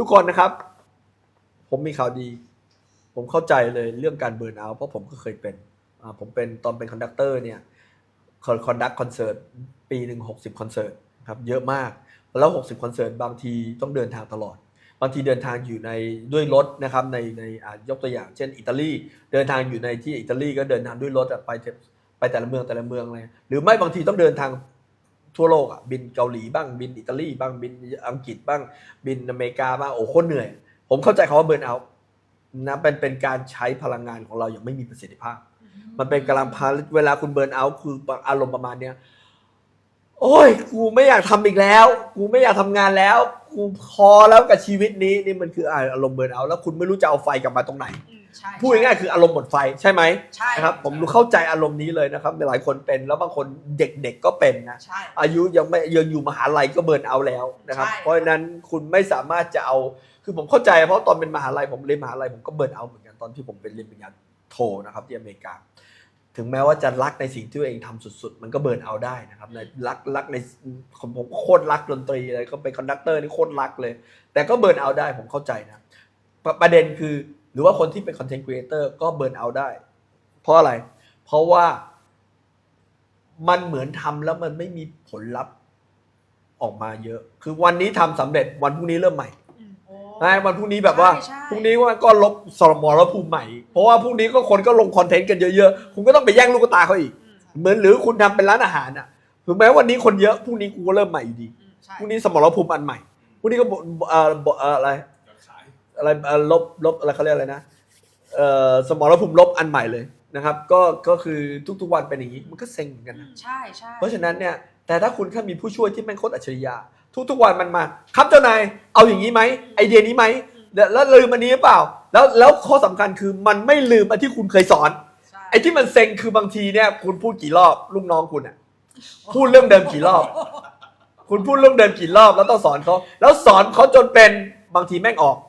ทุกคนนะครับ ผมมีข่าวดี ผมเข้าใจเลยเรื่องการเบิร์นเอาท์เพราะผมก็เคยเป็นผมเป็นตอนเป็นคอนดักเตอร์เนี่ยคอนดักคอนเสิร์ตปีหนึ่งหกสิบคอนเสิร์ตครับเยอะมาก แล้วหกสิบคอนเสิร์ตบางทีต้องเดินทางตลอด บางทีเดินทางอยู่ในด้วยรถนะครับในในอ่ายกตัวอย่าง เช่นอิตาลีเดินทางอยู่ในที่อิตาลีก็เดินทางด้วยรถไปไปแต่ละเมืองแต่ละเมืองเลยหรือไม่บางทีต้องเดินทาง ทั่วโลกอะบินเกาหลีบ้างบินอิตาลีบ้างบินอังกฤษบ้างบินอเมริกาบ้างโอ้โคตรเหนื่อย ผมเข้าใจคาว่าเบิร์นเอาท์นะเป็นเป็นการใช้พลังงานของเราอย่างไม่มีประสิทธิภาพ มันเป็นกำลังพาเวลาคุณเบิร์นเอาท์คืออารมณ์ประมาณเนี้ยโอ้ย กูไม่อยากทำอีกแล้ว กูไม่อยากทำงานแล้ว กูพอแล้วกับชีวิตนี้นี่มันคืออารมณ์เบิร์นเอาท์แล้วคุณไม่รู้จะเอาไฟกลับมาตรงไหนอืมใช่ พูดง่ายๆคืออารมณ์หมดไฟใช่ไหมใช่นะครับผมรู้เข้าใจอารมณ์นี้เลยนะครับหลายคนเป็นแล้วบางคนเด็กๆก็เป็นนะใช่อายุยังไม่ยังอยู่มหาลัยก็เบิร์นเอาท์แล้วนะครับ ใช่ เพราะฉะนั้นคุณไม่สามารถจะเอาคือผมเข้าใจ เพราะตอนเป็นมหาลัยผมเรียนมหาลัยผมก็เบิร์นเอาท์เหมือนกันตอนที่ผมเป็นเรียนปริญญาโทนะครับที่อเมริกา ถึงแม้ว่าจะรักในสิ่งที่ตัวเองทำสุดๆ มันก็เบิร์นเอาท์ได้นะครับในรักรักในผมผมโคตรรักดนตรีเลยก็เป็นคอนดักเตอร์นี่โคตรรักเลย แต่ก็เบิร์นเอาท์ได้ผมเข้าใจนะ ประประเด็นคือห รือว่าคนที่เป็นคอนเทนต์ครีเอเตอร์ก็เบิร์นเอาท์ได้ เพราะอะไร เพราะว่ามันเหมือนทำแล้วมันไม่มีผลลัพธ์ออกมาเยอะ คือวันนี้ทำสำเร็จวันพรุ่งนี้เริ่มใหม่อืมโอ้นะวันพรุ่งนี้แบบว่าใช่ใช่พรุ่งนี้ว่าก็ลบสมรภูมิใหม่ เพราะว่าพรุ่งนี้ก็คนก็ลงคอนเทนต์กันเยอะๆ คุณก็ต้องไปแย่งลูกตาเขาอีกอืมเหมือนหรือคุณทำเป็นร้านอาหารอะถึงแม้วันนี้คนเยอะพรุ่งนี้กูก็เริ่มใหม่อยู่ดีอืมใช่พรุ่งนี้สมรภูมิอันใหม่พรุ่งนี้ก็บเอ่อบ่เอ่ออะไร อะไรเอ่อลบลบอะไรเขาเรียกอะไรนะเอ่อสมรภูมิลบอันใหม่เลยนะครับ ก็ก็คือทุกๆวันเป็นอย่างนี้มันก็เซ็งเหมือนกันนะใช่ใช่เพราะฉะนั้นเนี่ยแต่ถ้าคุณแค่มีผู้ช่วยที่แม่งโคตรอัจฉริยะทุกๆวันมันมา ครับเจ้านายเอาอย่างนี้ไหมไอเดียนี้ไหมแล้วแล้วลืมอันนี้หรือเปล่า แล้วแล้วข้อสำคัญคือมันไม่ลืมอันที่คุณเคยสอนใช่ไอ้ที่มันเซ็งคือบางทีเนี่ย คุณพูดกี่รอบลูกน้องคุณอะพูดเรื่องเดิมกี่รอบ คุณพูดเรื่องเดิมกี่รอบแล้วต้องสอนเขาแล้วสอนเขาจนเป็นบางทีแม่งออกอ๋อ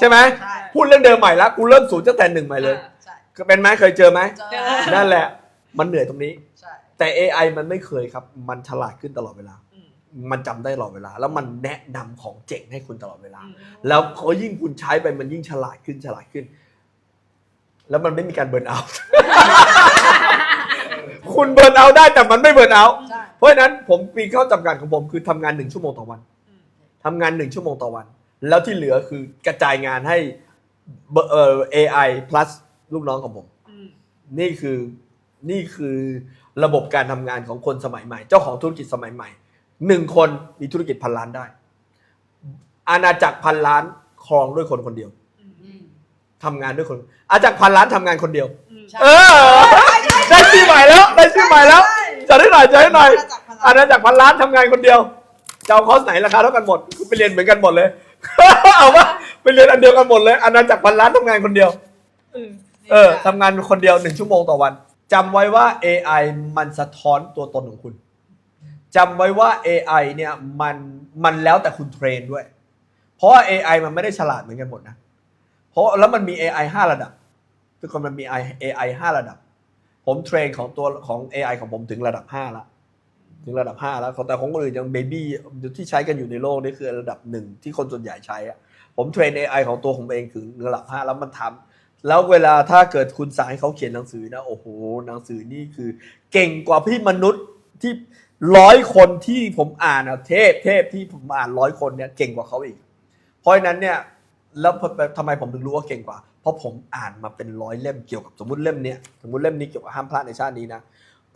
ใช่ไหมใช่ พูดเรื่องเดิมใหม่แล้วกูเริ่มศูนย์ตั้งแต่หนึ่งใหม่เลยใช่ก็เป็นไหมเคยเจอไหมเจอนั่นแหละ มันเหนื่อยตรงนี้ ใช่ แต่ AI มันไม่เคยครับ มันฉลาดขึ้นตลอดเวลา อืม มันจำได้ตลอดเวลา แล้วมันแนะนำของเจ๋งให้คุณตลอดเวลา อืม แล้วเขายิ่งคุณใช้ไปมันยิ่งฉลาดขึ้นฉลาดขึ้น แล้วมันไม่มีการเบิร์นเอาท์ คุณเบิร์นเอาท์ได้แต่มันไม่เบิร์นเอาท์ ใช่ เพราะฉะนั้นผมมีข้อจำกัดของผมคือทำงานหนึ่งชั่วโมงต่อวันอืม ทำงานหนึ่งชั่วโมงต่อวัน แล้วที่เหลือคือกระจายงานให้เบเอ่อ AI plus ลูกน้องของผม อืมนี่คือนี่คือระบบการทำงานของคนสมัยใหม่ เจ้าของธุรกิจสมัยใหม่หนึ่งคนมีธุรกิจพันล้านได้ อาณาจักรพันล้านครองด้วยคนคนเดียวอืมอืมทำงานด้วยคน อาณาจักรพันล้านทำงานคนเดียว อืมใช่เออได้ชื่อใหม่แล้วได้ชื่อใหม่แล้วจะได้หน่อยจะได้หน่อย อาณาจักรพันล้านทำงานคนเดียวจะเอาคอร์สไหนราคาเท่ากันหมดไปเรียนเหมือนกันหมดเลย เอาว่าไปเรียนอันเดียวกันหมดเลยอาณาจักรพันล้านทำงานคนเดียวอืมเออทำงานคนเดียวหนึ่งชั่วโมงต่อวันจำไว้ว่า AI มันสะท้อนตัวตนของคุณจำไว้ว่า AI เนี่ยมันมันแล้วแต่คุณเทรนด้วย เพราะว่า AI มันไม่ได้ฉลาดเหมือนกันหมดนะ เพราะแล้วมันมี AI 5 ระดับ ทุกคนมันมี AI 5 ระดับ ผมเทรนของตัวของ AI ของผมถึงระดับ5แล้ว ถึงระดับ 5 แล้วแต่ของคนอื่นยังเบบี้ที่ใช้กันอยู่ในโลกนี่คือระดับหนึ่งที่คนส่วนใหญ่ใช้อะผมเทรน AI ของตัวผมเองถึงระดับ 5 แล้วมันทำแล้วเวลาถ้าเกิดคุณสั่งให้เขาเขียนหนังสือนะ โอ้โห หนังสือนี่คือ เก่งกว่าพี่มนุษย์ที่ร้อยคนที่ผมอ่านอะเทพเทพที่ผมอ่านร้อยคนเนี่ยเก่งกว่าเขาอีก เพราะฉะนั้นเนี่ยแล้วทำไมผมถึงรู้ว่าเก่งกว่า เพราะผมอ่านมาเป็นร้อยเล่มเกี่ยวกับสมมติเล่มเนี้ยสมมติเล่มนี้เกี่ยวกับห้ามพลาดในชาตินี้นะ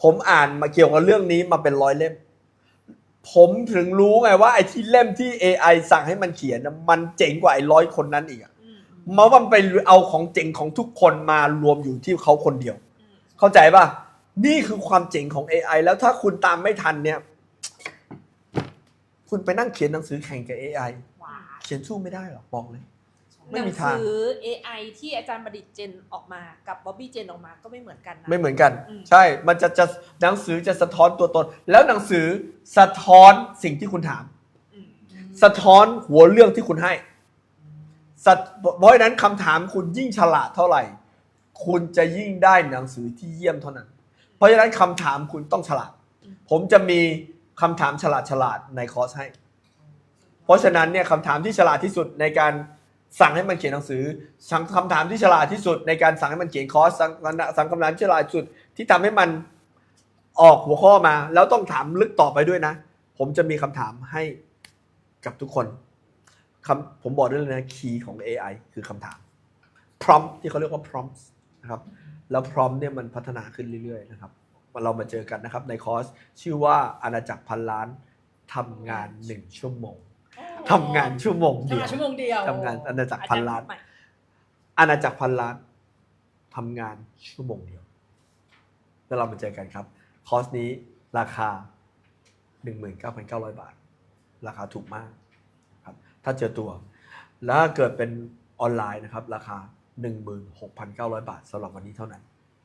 ผมอ่านมาเกี่ยวกับเรื่องนี้มาเป็นร้อยเล่ม ผมถึงรู้ไงว่าไอ้ที่เล่มที่ AI สั่งให้มันเขียนนะมันเจ๋งกว่าไอ้ร้อยคนนั้นอีกอะอืมมาว่ามันไปเอาของเจ๋งของทุกคนมารวมอยู่ที่เขาคนเดียวอืมเข้าใจป่ะ นี่คือความเจ๋งของ AI แล้วถ้าคุณตามไม่ทันเนี่ย คุณไปนั่งเขียนหนังสือแข่งกับ AI ว้าเขียนสู้ไม่ได้หรอกบอกเลย ไม่หนัมีงทางสือ AI ที่อาจารย์ประดิษฐ์เจนออกมากับบ๊อบบี้เจนออกมาก็ไม่เหมือนกันนะ ไม่เหมือนกัน อืม ใช่ มันจะจะหนังสือจะสะท้อนตัวตน แล้วหนังสือสะท้อนสิ่งที่คุณถาม อืมสะท้อนหัวเรื่องที่คุณให้สะเพราะฉะนั้นคำถามคุณยิ่งฉลาดเท่าไหร่ คุณจะยิ่งได้หนังสือที่เยี่ยมเท่านั้น เพราะฉะนั้นคำถามคุณต้องฉลาด ผมจะมีคำถามฉลาดฉลาดๆในคอร์สให้ เพราะฉะนั้นเนี่ยคำถามที่ฉลาดที่สุดในการ สั่งให้มันเขียนหนังสือ สั่งคำถามที่ฉลาดที่สุดในการสั่งให้มันเขียนคอร์สสั่งสั่งคำถามที่ฉลาดที่สุดที่ทำให้มันออกหัวข้อมา แล้วต้องถามลึกต่อไปด้วยนะ ผมจะมีคำถามให้กับทุกคนคำผมบอกได้เลยนะคีย์ของ AI คือคำถาม prompt ที่เขาเรียกว่า prompt นะครับแล้ว prompt เนี่ยมันพัฒนาขึ้นเรื่อยๆนะครับเรามาเจอกันนะครับในคอร์สชื่อว่าอาณาจักรพันล้านทำงานหนึ่งชั่วโมง ทำงานชั่วโมงเดียวชั่วโมงเดียวทำงานอาณาจักรพันล้านอาจารย์อาณาจักรพันล้านทำงานชั่วโมงเดียว แล้วเรามาเจอกันครับ คอร์สนี้ราคา 19,900 บาท ราคาถูกมากครับถ้าเจอตัว แล้วถ้าเกิดเป็นออนไลน์นะครับ ราคา 16,900 บาทสำหรับวันนี้เท่านั้น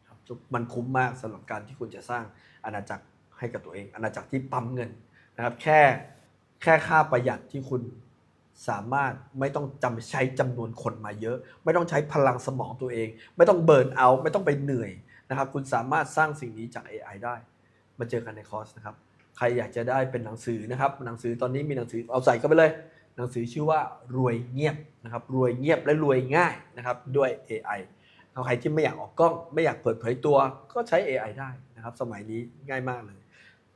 ครับมันคุ้มมากสำหรับการที่คุณจะสร้างอาณาจักรให้กับตัวเอง อาณาจักรที่ปั๊มเงินนะครับ แค่ แค่ค่าประหยัดที่คุณสามารถไม่ต้องจำใช้จำนวนคนมาเยอะ ไม่ต้องใช้พลังสมองตัวเอง ไม่ต้องเบิร์นเอาท์ไม่ต้องไปเหนื่อยนะครับ คุณสามารถสร้างสิ่งนี้จาก AI ได้ มาเจอกันในคอร์สนะครับ ใครอยากจะได้เป็นหนังสือนะครับ หนังสือตอนนี้มีหนังสือเอาใส่เข้าไปเลย หนังสือชื่อว่ารวยเงียบนะครับ รวยเงียบและรวยง่ายนะครับด้วย AI เอาใครที่ไม่อยากออกกล้อง ไม่อยากเปิดเผยตัว ก็ใช้ AI ได้นะครับ สมัยนี้ง่ายมากเลย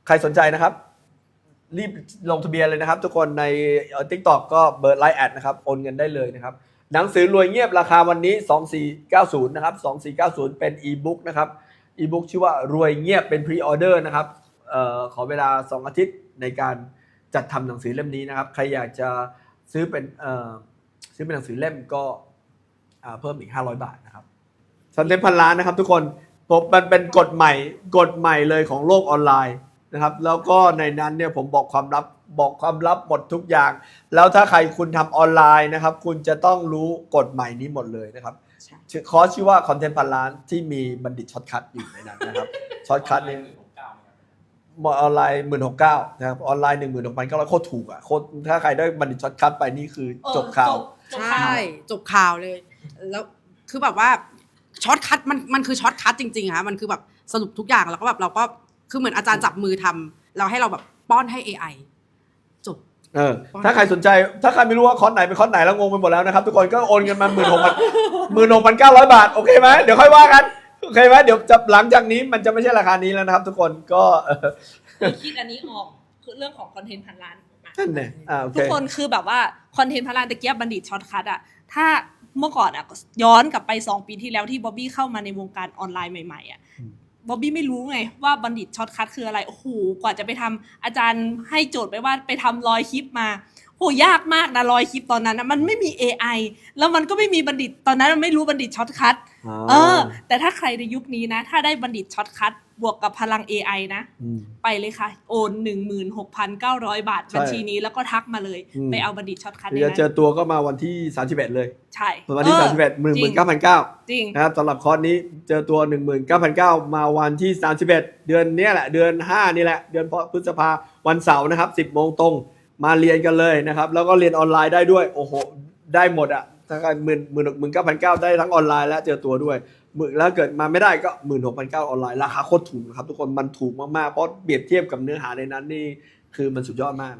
ใครสนใจนะครับ รีบลงทะเบียนเลยนะครับ ทุกคนในทิกตอกก็เบอร์ไลน์แอดนะครับโอนเงินได้เลยนะครับ หนังสือรวยเงียบราคาวันนี้ 2490 นะครับ 2490 เป็นอีบุ๊กนะครับอีบุ๊กชื่อว่ารวยเงียบเป็นพรีออเดอร์นะครับออขอเวลา 2 อาทิตย์ในการจัดทำหนังสือเล่มนี้นะครับ ใครอยากจะซื้อเป็นซื้อเป็นหนังสือเล่มก็เพิ่มอีก 500 บาทนะครับสันเต็มพันล้านนะครับ ทุกคนผมมันเป็นกฎใหม่กฎใหม่เลยของโลกออนไลน์ นะครับแล้วก็ในนั้นเนี่ยผมบอกความลับบอกความลับหมดทุกอย่าง แล้วถ้าใครคุณทำออนไลน์นะครับ คุณจะต้องรู้กฎใหม่นี้หมดเลยนะครับใช่ ชื่อคอร์สชื่อว่าคอนเทนต์พันล้านที่มีบัณฑิตช็อตคัทอยู่ในนั้นนะครับ ช็อตคัทนี่ออนไลน์หมื่นหกเก้านะครับออนไลน์หนึ่งหมื่นหกพันเก้าร้อยโคตรถูกอะโคตรถ้าใครได้บัณฑิตช็อตคัทไปนี่คือเออจบข่าว จบใช่ข่าวจบข่าวเลย แล้วคือแบบว่าช็อตคัทมันมันคือช็อตคัทจริงๆค่ะมันคือแบบสรุปทุกอย่างแล้วก็แบบเราก็ คือเหมือนอาจารย์จับมือทำเราให้เราแบบป้อนให้ AI จบเออถ้าใครสนใจถ้าใครไม่รู้ว่าคอร์สไหนเป็นคอร์สไหนแล้วงงไปหมดแล้วนะครับ ทุกคนก็โอนเงินมาหมื่นหกพันหมื่นหกพันเก้าร้อยบาท โอเคไหมเดี๋ยวค่อยว่ากันโอเคไหมเดี๋ยวจะหลังจากนี้มันจะไม่ใช่ราคานี้แล้วนะครับ ทุกคนก็เออคือคิดอันนี้ออกคือเรื่องของคอนเทนต์พันล้านอะนั่นแหละอ่าโอเคทุกคนคือแบบว่าคอนเทนต์พันล้านตะเกียบบัณฑิตช็อตคัทอะถ้าเมื่อก่อนอะย้อนกลับไป 2 ปีที่แล้วที่บ๊อบบี้เข้ามาในวงการออนไลน์ใหม่ๆอะอืม บ๊อบบี้ไม่รู้ไงว่าบัณฑิตช็อตคัทคืออะไร โอ้โห กว่าจะไปทำอาจารย์ให้โจทย์ไปว่าไปทำรอยคลิปมาโหยากมากนะรอยคลิปตอนนั้นนะมันไม่มี AI แล้วมันก็ไม่มีบัณฑิตตอนนั้นมันไม่รู้บัณฑิตช็อตคัทเออ แต่ถ้าใครในยุคนี้นะ ถ้าได้บัณฑิตช็อตคัท บวกกับพลัง AI นะมไปเลยค่ะ โอน 16,900 บาท ใช่บัญชีนี้แล้วก็ทักมาเลย อืม ไปเอาบัณฑิตช็อตคัทเดี๋ในยวนั้เจนอตัวก็มาวันที่ 31 เลยใช่วันที่ออ31หมื่นจหริมื่งนเก้าพันเก้าจริง นะครับสำหรับคอร์สนี้เจอตัว 19,900 มาวันที่ 31 เดือนเนี้ยแหละ เดือน 5 นี่แหละ เดือนพฤษภาวันเสาร์นะครับ 10โมงตรงมาเรียนกันเลยนะครับ แล้วก็เรียนออนไลน์ได้ด้วย โอ้โห ได้หมดอะ ถ้าใครหมื่นหมื่นหมื่นเก้าพันเก้าได้ทั้งออนไลน์และเจอตัวด้วยหมื่นแล้วเกิดมาไม่ได้ก็หมื่นหกพันเก้าออนไลน์ราคาโคตรถูกนะครับทุกคนมันถูกมากๆเพราะเปรียบเทียบกับเนื้อหาในนั้นนี่คือมันสุดยอดมากนะ